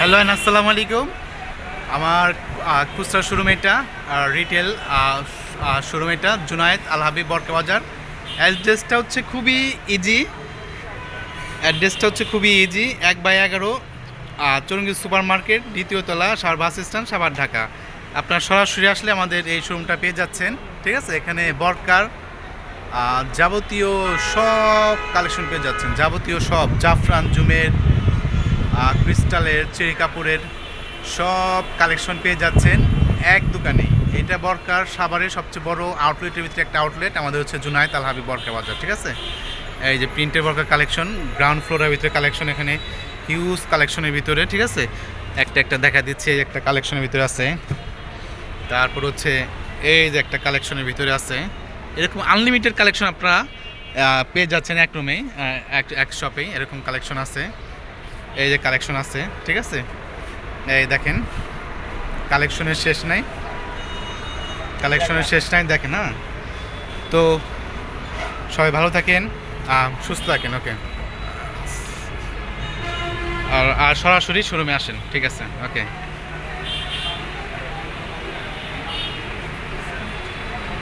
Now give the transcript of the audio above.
Hello and আসসালামু আলাইকুম। আমার খুচরা শোরুম এটা রিটেল শোরুম এটা, জুনায়েদ আল হাবিব বরকা বাজার। অ্যাড্রেসটা হচ্ছে খুবই ইজি অ্যাড্রেসটা হচ্ছে খুবই ইজি এক বাই এগারো চরঙ্গি সুপার মার্কেট দ্বিতীয় তলা, সার বাস স্ট্যান্ড, সাভার ঢাকা। আপনার সরাসরি আসলে আমাদের এই শোরুমটা পেয়ে যাচ্ছেন, ঠিক আছে? এখানে বরকার যাবতীয় সব কালেকশন পেয়ে যাচ্ছেন। যাবতীয় সব, জাফরান, জুমের ক্রিস্টালের, চেরি কাপড়ের সব কালেকশন পেয়ে যাচ্ছেন এক দোকানেই এটা বরকার সাভারের সবচেয়ে বড় আউটলেটের ভিতরে একটা আউটলেট আমাদের হচ্ছে জুনায়েত আল হাবিব বরকা বাজার, ঠিক আছে? এই যে প্রিন্টের বরকার কালেকশন গ্রাউন্ড ফ্লোরের ভিতরে কালেকশন এখানে হিউজ কালেকশনের ভিতরে, ঠিক আছে? একটা একটা দেখা দিচ্ছে, এই একটা কালেকশনের ভিতরে আছে। তারপর হচ্ছে এই যে একটা কালেকশনের ভিতরে আছে। এরকম আনলিমিটেড কালেকশন আপনারা পেয়ে যাচ্ছেন এক রুমেই এক এক শপেই এরকম কালেকশন আছে। এই যে কালেকশন আছে, ঠিক আছে? এই দেখেন কালেকশনের শেষ নাই। কালেকশনের শেষ নাই, দেখেন হ্যাঁ? তো সবাই ভালো থাকেন সুস্থ থাকেন, ওকে? আর আর সরাসরি শোরুমে আসেন, ঠিক আছে? ওকে।